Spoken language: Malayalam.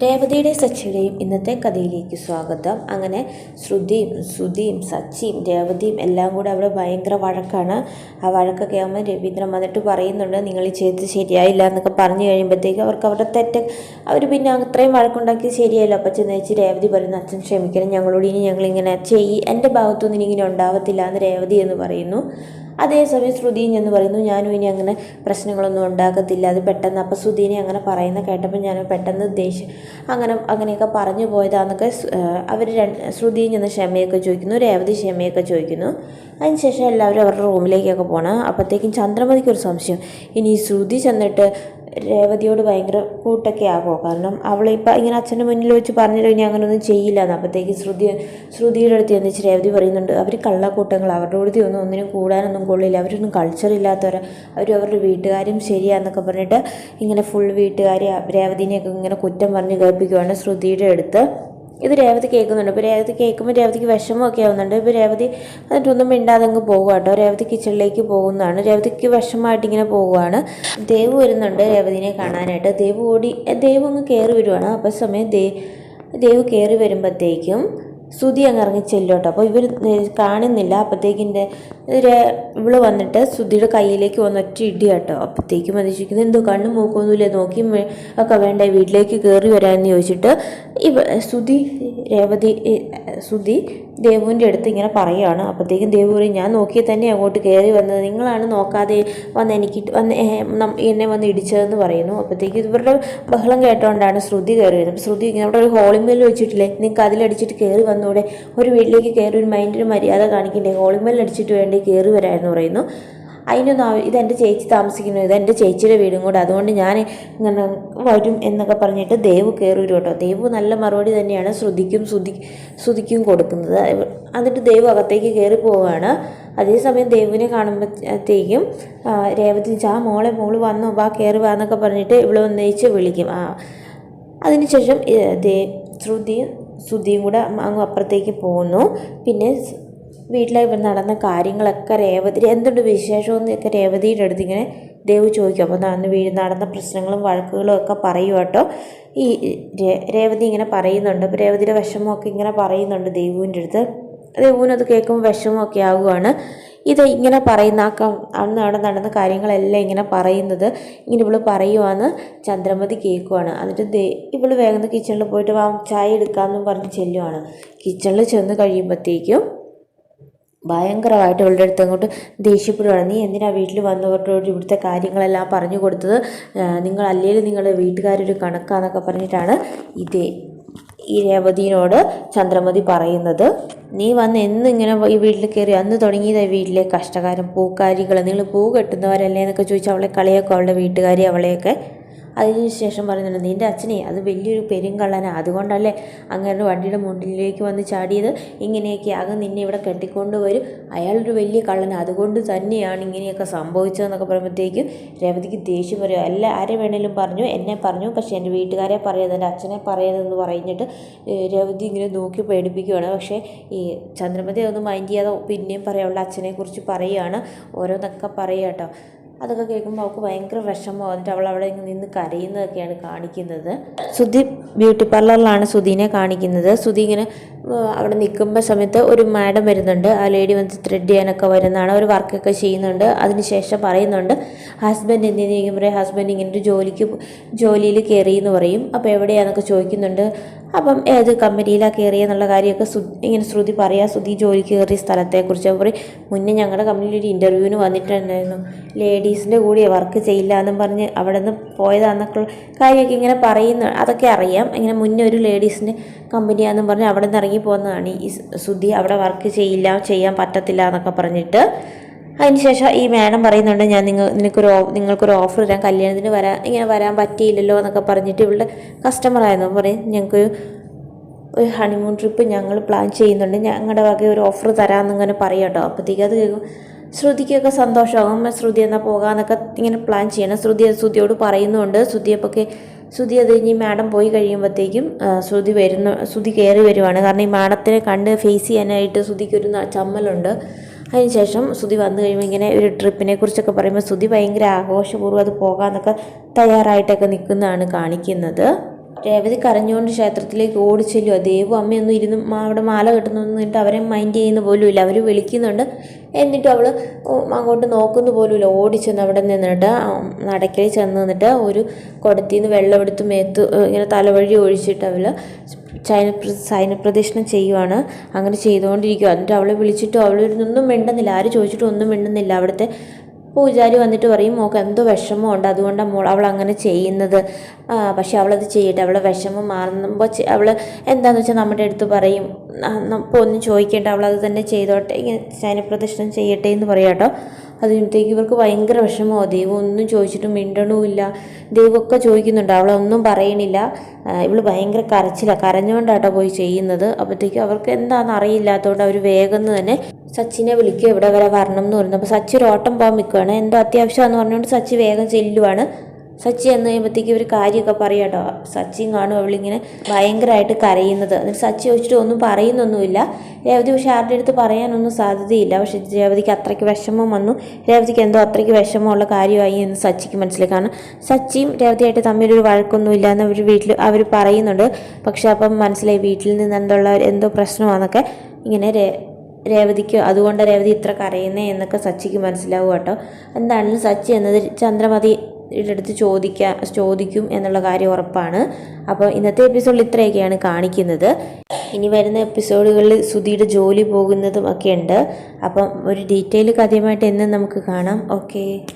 രേവതിയുടെ സച്ചിയുടെയും ഇന്നത്തെ കഥയിലേക്ക് സ്വാഗതം. അങ്ങനെ ശ്രുതിയും ശ്രുതിയും സച്ചിയും രേവതിയും എല്ലാം കൂടെ അവിടെ ഭയങ്കര വഴക്കാണ്. ആ വഴക്കൊക്കെ ആകുമ്പോൾ രവീന്ദ്രൻ വന്നിട്ട് പറയുന്നുണ്ട് നിങ്ങൾ ചെയ്തത് ശരിയായില്ല എന്നൊക്കെ പറഞ്ഞു കഴിയുമ്പോഴത്തേക്ക് അവർക്ക് അവരുടെ തെറ്റ് അവർ പിന്നെ അത്രയും വഴക്കുണ്ടാക്കി ശരിയായില്ല. അപ്പം ചെന്നേച്ച് രേവതി പറയുന്നു അച്ഛൻ ക്ഷമിക്കണം ഞങ്ങളോട് ഇനി ഞങ്ങളിങ്ങനെ ചെയ്യി എന്റെ ഭാഗത്തുനിന്ന് ഇനി ഇങ്ങനെ ഉണ്ടാവത്തില്ല എന്ന് രേവതി എന്ന് പറയുന്നു. അതേസമയം ശ്രുതിയും എന്ന് പറയുന്നു ഞാനും ഇനി അങ്ങനെ പ്രശ്നങ്ങളൊന്നും ഉണ്ടാക്കത്തില്ല. അത് പെട്ടെന്ന്. അപ്പോൾ ശ്രുതിനെ അങ്ങനെ പറയുന്ന കേട്ടപ്പോൾ ഞാൻ പെട്ടെന്ന് ദേഷ്യം അങ്ങനെ അങ്ങനെയൊക്കെ പറഞ്ഞു പോയതാന്നൊക്കെ അവർ രണ്ട് ശ്രുതിയും ചെന്ന് ക്ഷമയൊക്കെ ചോദിക്കുന്നു രേവതി ക്ഷമയൊക്കെ ചോദിക്കുന്നു. അതിനുശേഷം എല്ലാവരും അവരുടെ റൂമിലേക്കൊക്കെ പോകണം അപ്പോഴത്തേക്കും ചന്ദ്രമതിക്ക് ഒരു സംശയം. ഇനി ശ്രുതി ചെന്നിട്ട് രേവതിയോട് ഭയങ്കര കൂട്ടൊക്കെ ആകുമോ കാരണം അവളിപ്പോൾ ഇങ്ങനെ അച്ഛന്റെ മുന്നിൽ വെച്ച് പറഞ്ഞു ഇനി അങ്ങനെയൊന്നും ചെയ്യില്ല. എന്ന് അപ്പോഴത്തേക്ക് ശ്രുതി ശ്രുതിയുടെ അടുത്ത് ചെന്നിച്ച് രേവതി പറയുന്നുണ്ട് അവർ കള്ളക്കൂട്ടങ്ങൾ അവരുടെ കൂടെ ഒന്നും ഒന്നിനും കൂടാനൊന്നും കൊള്ളില്ല അവരൊന്നും കൾച്ചർ ഇല്ലാത്തവരാ അവർ അവരുടെ വീട്ടുകാരും ശരിയാന്നൊക്കെ പറഞ്ഞിട്ട് ഇങ്ങനെ ഫുൾ വീട്ടുകാരെ രേവതിനെയൊക്കെ ഇങ്ങനെ കുറ്റം പറഞ്ഞ് കേൾപ്പിക്കുവാണ് ശ്രുതിയുടെ അടുത്ത്. ഇത് രേവതി കേൾക്കുന്നുണ്ട്. ഇപ്പോൾ രേവതി കേൾക്കുമ്പോൾ രേവതിക്ക് വിഷമമൊക്കെ ആവുന്നുണ്ട്. ഇപ്പോൾ രേവതി എന്നിട്ടൊന്നും മിണ്ടാതെ അങ്ങ് പോകുക കേട്ടോ രേവതി കിച്ചണിലേക്ക് പോകുന്നതാണ്. രേവതിക്ക് വിഷമമായിട്ട് ഇങ്ങനെ പോവുകയാണ് ദേവ് വരുന്നുണ്ട് രേവതിനെ കാണാനായിട്ട്. ദേവ് ഓടി ദേവ് അങ്ങ് കയറി വരുവാണ്. അപ്പോൾ സമയം ദേവ് കയറി വരുമ്പോഴത്തേക്കും ശ്രുതി അങ്ങ് ഇറങ്ങി ചെല്ലോട്ടോ. അപ്പോൾ ഇവർ കാണുന്നില്ല. അപ്പോഴത്തേക്കിന്റെ ഇവൾ വന്നിട്ട് ശ്രുതിയുടെ കയ്യിലേക്ക് വന്ന് ഒറ്റ ഇടി കേട്ടോ. അപ്പോഴത്തേക്കും അത് ചോദിക്കുന്നത് എന്തോ കണ്ണും മൂക്കൊന്നുമില്ല? നോക്കി ഒക്കെ വേണ്ട? വീട്ടിലേക്ക് കയറി വരാമെന്ന് ചോദിച്ചിട്ട് ഇവ ശ്രുതി രേവതി സുതി ദേവുവിന്റെ അടുത്ത് ഇങ്ങനെ പറയുകയാണ് അപ്പോഴത്തേക്കും ദേവു പറയും ഞാൻ നോക്കിയാൽ തന്നെ അങ്ങോട്ട് കയറി വന്നത്. നിങ്ങളാണ് നോക്കാതെ വന്ന് എനിക്ക് വന്ന് എന്നെ വന്ന് ഇടിച്ചതെന്ന് പറയുന്നു. അപ്പോഴത്തേക്കും ഇവരുടെ ബഹളം കേട്ടോണ്ടാണ് ശ്രുതി കയറി വരുന്നത്. ശ്രുതി ഇങ്ങനെ അവിടെ ഒരു ഹോളിമേൽ വെച്ചിട്ടില്ലേ? നിങ്ങൾക്ക് അതിലടിച്ചിട്ട് കയറി വന്നൂടെ? ഒരു വീട്ടിലേക്ക് കയറി ഒരു മൈൻഡിന് മര്യാദ കാണിക്കണ്ടേ ഹോളിമേൽ അടിച്ചിട്ട് വേണ്ടി കയറി വരാമെന്ന് പറയുന്നു. അതിനൊന്നും ഇതെന്റെ ചേച്ചി താമസിക്കുന്നു ഇതെന്റെ ചേച്ചിയുടെ വീടും കൂടെ. അതുകൊണ്ട് ഞാൻ ഇങ്ങനെ വരും എന്നൊക്കെ പറഞ്ഞിട്ട് ദേവ് കയറി വരും കേട്ടോ. ദേവ് നല്ല മറുപടി തന്നെയാണ് ശ്രുതിക്കും ശ്രുതി ശ്രുതിക്കും കൊടുക്കുന്നത്. എന്നിട്ട് ദേവ് അകത്തേക്ക് കയറി പോവുകയാണ്. അതേസമയം ദേവിനെ കാണുമ്പോഴത്തേക്കും രേവതി ആ മോളെ മോൾ വന്നോ വാ കയറി വാ എന്നൊക്കെ പറഞ്ഞിട്ട് ഇവിടെ ഒന്നയിച്ച് വിളിക്കും. ആ അതിനുശേഷം ദേ ശ്രുതിയും ശ്രുതിയും കൂടെ അങ്ങ് അപ്പുറത്തേക്ക് പോകുന്നു. പിന്നെ സ് ഇവർ നടന്ന കാര്യങ്ങളൊക്കെ രേവതി എന്തുണ്ട് വിശേഷമെന്നൊക്കെ രേവതിയുടെ അടുത്ത് ഇങ്ങനെ ദേവ് ചോദിക്കും. അപ്പോൾ നടന്ന് വീട് നടന്ന പ്രശ്നങ്ങളും വഴക്കുകളും ഒക്കെ പറയും കേട്ടോ. ഈ രേവതി ഇങ്ങനെ പറയുന്നുണ്ട്. അപ്പോൾ രേവതിയുടെ വിഷമമൊക്കെ ഇങ്ങനെ പറയുന്നുണ്ട് ദേവുവിന്റെ അടുത്ത്. ദേവുവിനത് കേൾക്കുമ്പോൾ വിഷമമൊക്കെ ആകുവാണ് ഇത് ഇങ്ങനെ പറയുന്ന ആ അന്ന് അവിടെ നടന്ന കാര്യങ്ങളെല്ലാം ഇങ്ങനെ പറയുന്നത് ഇങ്ങനെ ഇവൾ പറയുവാന്ന് ചന്ദ്രമതി കേൾക്കുവാണ്. എന്നിട്ട് ദേ ഇവൾ വേഗം കിച്ചണിൽ പോയിട്ട് വാ ചായ എടുക്കാമെന്നും പറഞ്ഞ് ചെല്ലുവാണ്. കിച്ചണിൽ ചെന്ന് കഴിയുമ്പോഴത്തേക്കും ഭയങ്കരമായിട്ട് ഇവളുടെ അടുത്ത് അങ്ങോട്ട് ദേഷ്യപ്പെടുകയാണ് നീ എന്തിനാണ് വീട്ടിൽ വന്നവരോട് ഇവിടുത്തെ കാര്യങ്ങളെല്ലാം പറഞ്ഞു കൊടുത്തത്? നിങ്ങൾ അല്ലേലും നിങ്ങൾ വീട്ടുകാരൊരു കണക്കാന്നൊക്കെ പറഞ്ഞിട്ടാണ് ഇതേ ഈ രേവതിനോട് ചന്ദ്രമതി പറയുന്നത്. നീ വന്ന് എന്നിങ്ങനെ ഈ വീട്ടിൽ കയറി അന്ന് തുടങ്ങിയതാ വീട്ടിലെ കഷ്ടകാരം പൂക്കാരികൾ നിങ്ങൾ പൂ കെട്ടുന്നവരല്ലേ? എന്നൊക്കെ ചോദിച്ചാൽ അവളെ കളിയൊക്കെ അവളുടെ വീട്ടുകാരി അവളെയൊക്കെ. അതിനുശേഷം പറയുന്നുണ്ട് നിന്റെ അച്ഛനെ അത് വലിയൊരു പെരുങ്കള്ളനാണ് അതുകൊണ്ടല്ലേ അങ്ങനെ വണ്ടിയുടെ മുന്നിലേക്ക് വന്ന് ചാടിയത്? ഇങ്ങനെയൊക്കെ ആകും നിന്നെ ഇവിടെ കെട്ടിക്കൊണ്ട് വരും. അയാളൊരു വലിയ കള്ളന. അതുകൊണ്ട് തന്നെയാണ് ഇങ്ങനെയൊക്കെ സംഭവിച്ചതെന്നൊക്കെ പറയുമ്പോഴത്തേക്കും രേവതിക്ക് ദേഷ്യം വരും. അല്ല ആരെ വേണേലും പറഞ്ഞു എന്നെ പറഞ്ഞു. പക്ഷേ എന്റെ വീട്ടുകാരെ പറയരുത് എന്റെ അച്ഛനെ പറയരുതെന്ന് പറഞ്ഞിട്ട് രേവതി ഇങ്ങനെ നോക്കി പേടിപ്പിക്കുകയാണ് പക്ഷേ ഈ ചന്ദ്രമതി അതൊന്നും മൈൻഡ് ചെയ്യാതെ പിന്നെയും പറയാനുള്ള അച്ഛനെക്കുറിച്ച് അച്ഛനെ കുറിച്ച് പറയുകയാണ് ഓരോന്നൊക്കെ പറയുക കേട്ടോ. അതൊക്കെ കേൾക്കുമ്പോൾ അവൾക്ക് ഭയങ്കര വിഷമം എന്നിട്ട് അവൾ അവിടെ നിന്ന് കരയുന്നതൊക്കെയാണ് കാണിക്കുന്നത്. സുധി ബ്യൂട്ടി പാർലറിലാണ് സുധീനെ കാണിക്കുന്നത്. സുധി ഇങ്ങനെ അവിടെ നിൽക്കുമ്പോൾ സമയത്ത് ഒരു മാഡം വരുന്നുണ്ട്. ആ ലേഡി വന്ന് ത്രെഡ് ചെയ്യാനൊക്കെ വരുന്നതാണ്. ഒരു വർക്കൊക്കെ ചെയ്യുന്നുണ്ട്. അതിനുശേഷം പറയുന്നുണ്ട് ഹസ്ബൻഡ് എന്തിനു പറയും. ഹസ്ബൻഡ് ഇങ്ങനെ ഒരു ജോലിക്ക് ജോലിയിൽ കയറി എന്ന് പറയും. അപ്പോൾ എവിടെയാണെന്നൊക്കെ ചോദിക്കുന്നുണ്ട്. അപ്പം ഏത് കമ്പനിയിലാണ് കയറിയെന്നുള്ള കാര്യമൊക്കെ സു ഇങ്ങനെ ശ്രുതി പറയുക ശ്രുതി ജോലിക്ക് കയറിയ സ്ഥലത്തെക്കുറിച്ച് പറയും മുന്നേ ഞങ്ങളുടെ കമ്പനിയിൽ ഒരു ഇന്റർവ്യൂവിന് വന്നിട്ടുണ്ടായിരുന്നു. ലേഡീസിന്റെ കൂടെ വർക്ക് ചെയ്യില്ല എന്നും പറഞ്ഞ് അവിടെ നിന്ന് പോയതാന്നൊക്കെ കാര്യമൊക്കെ ഇങ്ങനെ പറയുന്ന അതൊക്കെ അറിയാം. ഇങ്ങനെ മുന്നേ ഒരു ലേഡീസിന്റെ കമ്പനിയാണെന്നും പറഞ്ഞ് അവിടെ നിന്ന് ഇറങ്ങി പോകുന്നതാണ് ഈ ശ്രുതി അവിടെ വർക്ക് ചെയ്യില്ല ചെയ്യാൻ പറ്റത്തില്ല എന്നൊക്കെ പറഞ്ഞിട്ട് അതിനുശേഷം ഈ മാഡം പറയുന്നുണ്ട് ഞാൻ നിങ്ങൾ നിനക്കൊരു നിങ്ങൾക്കൊരു ഓഫർ തരാം. കല്യാണത്തിന് വരാൻ ഇങ്ങനെ വരാൻ പറ്റിയില്ലല്ലോ എന്നൊക്കെ പറഞ്ഞിട്ട് ഇവിടെ കസ്റ്റമർ ആയിരുന്നു. പറയും ഞങ്ങൾക്ക് ഒരു ഹണിമൂൺ ട്രിപ്പ് ഞങ്ങൾ പ്ലാൻ ചെയ്യുന്നുണ്ട്. ഞങ്ങളുടെ വക ഒരു ഓഫർ തരാമെന്നിങ്ങനെ പറയാം കേട്ടോ. അപ്പോഴത്തേക്ക് അത് കേൾക്കും. ശ്രുതിക്കൊക്കെ സന്തോഷമാകും. ശ്രുതി എന്നാൽ പോകാമെന്നൊക്കെ ഇങ്ങനെ പ്ലാൻ ചെയ്യണം. ശ്രുതി ശ്രുതിയോട് പറയുന്നുണ്ട്. ശ്രുതിയപ്പൊക്കെ ശ്രുതി അത് കഴിഞ്ഞ് മാഡം പോയി കഴിയുമ്പോഴത്തേക്കും ശ്രുതി വരുന്ന ശ്രുതി കയറി വരുവാണ്. കാരണം ഈ മാഡത്തിനെ കണ്ട് ഫേസ് ചെയ്യാനായിട്ട് ശ്രുതിക്കൊരു ചമ്മലുണ്ട്. അതിനുശേഷം ശ്രുതി വന്നു കഴിയുമ്പോൾ ഇങ്ങനെ ഒരു ട്രിപ്പിനെ കുറിച്ചൊക്കെ പറയുമ്പോൾ ശ്രുതി ഭയങ്കര ആഘോഷപൂർവം അത് പോകാമെന്നൊക്കെ തയ്യാറായിട്ടൊക്കെ നിൽക്കുന്നതാണ് കാണിക്കുന്നത്. രേവതി കരഞ്ഞുകൊണ്ട് ക്ഷേത്രത്തിലേക്ക് ഓടിച്ചെല്ലുക ദേവു അമ്മയൊന്നും ഇരുന്ന് അവിടെ മാല കെട്ടുന്നൊന്നും എന്നിട്ട് അവരെ മൈൻഡ് ചെയ്യുന്ന പോലുമില്ല. അവർ വിളിക്കുന്നുണ്ട്. എന്നിട്ട് അവൾ അങ്ങോട്ട് നോക്കുന്ന പോലുമില്ല. ഓടിച്ചെന്ന് അവിടെ നിന്നിട്ട് നടക്കൽ ചെന്ന് നിന്നിട്ട് ഒരു കുടത്തിന്ന് വെള്ളം എടുത്ത് മേത്ത് ഇങ്ങനെ തലവഴി ഒഴിച്ചിട്ട് അവൾ ചൈന സൈനപ്രദക്ഷിണം ചെയ്യുവാണ്. അങ്ങനെ ചെയ്തുകൊണ്ടിരിക്കുക എന്നിട്ട് അവളെ വിളിച്ചിട്ട് അവൾ ഒന്നും മിണ്ടുന്നില്ല. ആര് ചോദിച്ചിട്ടും ഒന്നും മിണ്ടുന്നില്ല. അവിടുത്തെ പൂജാരി വന്നിട്ട് പറയും മോൾക്ക് എന്തോ വിഷമമുണ്ട് അതുകൊണ്ടാണ് മോൾ അവൾ അങ്ങനെ ചെയ്യുന്നത് പക്ഷെ അവളത് ചെയ്യട്ടെ അവളെ വിഷമം മാറുമ്പോൾ അവൾ എന്താണെന്ന് വെച്ചാൽ നമ്മുടെ അടുത്ത് പറയും അപ്പോൾ ഒന്നും ചോദിക്കേണ്ട അവളത് തന്നെ ചെയ്തോട്ടെ ഇങ്ങനെ ശയനപ്രദർശനം ചെയ്യട്ടെ എന്ന് പറയാം കേട്ടോ അത് കഴിയുമ്പോഴത്തേക്ക് ഇവർക്ക് ഭയങ്കര വിഷമമോ ദൈവം ഒന്നും ചോദിച്ചിട്ട് മിണ്ടണമില്ല ദൈവമൊക്കെ ചോദിക്കുന്നുണ്ട് അവളൊന്നും പറയണില്ല. ഇവൾ ഭയങ്കര കരച്ചില കരഞ്ഞുകൊണ്ടാട്ടോ പോയി ചെയ്യുന്നത്. അപ്പോഴത്തേക്കും അവർക്ക് എന്താണെന്ന് അറിയില്ലാത്തതുകൊണ്ട് അവർ വേഗം തന്നെ സച്ചിനെ വിളിക്കുക ഇവിടെ വരെ വരണം എന്ന് പറയുന്നത് അപ്പോൾ സച്ചി ഒരു ഓട്ടം പോകാൻ നിൽക്കുകയാണ് എന്തോ അത്യാവശ്യമാണെന്ന് പറഞ്ഞുകൊണ്ട് സച്ചി വേഗം ചെല്ലുവാണ്. സച്ചി എന്ന് കഴിയുമ്പോഴത്തേക്ക് ഇവർ കാര്യമൊക്കെ പറയാം കേട്ടോ. സച്ചിയും കാണും അവളിങ്ങനെ ഭയങ്കരമായിട്ട് കരയുന്നത്. എന്നിട്ട് സച്ചി വെച്ചിട്ട് ഒന്നും പറയുന്നൊന്നുമില്ല. രേവതി പക്ഷേ ആരുടെ അടുത്ത് പറയാനൊന്നും സാധ്യതയില്ല. പക്ഷെ രേവതിക്ക് അത്രയ്ക്ക് വിഷമം വന്നു. രേവതിക്ക് എന്തോ അത്രയ്ക്ക് വിഷമമുള്ള കാര്യമായി എന്ന് സച്ചിക്ക് മനസ്സിലായി കാരണം സച്ചിയും രേവതിയായിട്ട് തമ്മിലൊരു വഴക്കൊന്നുമില്ല എന്ന് അവർ വീട്ടിൽ അവർ പറയുന്നുണ്ട്. പക്ഷെ അപ്പം മനസ്സിലായി വീട്ടിൽ നിന്ന് എന്തുള്ള എന്തോ പ്രശ്നമാണെന്നൊക്കെ ഇങ്ങനെ രേവതിക്ക് അതുകൊണ്ട് രേവതി ഇത്ര കരയുന്നേ എന്നൊക്കെ സച്ചിക്ക് മനസ്സിലാവും കേട്ടോ. എന്താണെങ്കിലും സച്ചി എന്നത് ചന്ദ്രമതിയുടെ അടുത്ത് ചോദിക്കാൻ ചോദിക്കും എന്നുള്ള കാര്യം ഉറപ്പാണ്. അപ്പോൾ ഇന്നത്തെ എപ്പിസോഡിൽ ഇത്രയൊക്കെയാണ് കാണിക്കുന്നത്. ഇനി വരുന്ന എപ്പിസോഡുകളിൽ സുധിയുടെ ജോലി പോകുന്നതും ഒക്കെ ഉണ്ട്. അപ്പം ഒരു ഡീറ്റെയിൽ കഥയുമായിട്ട് എന്നും നമുക്ക് കാണാം. ഓക്കേ.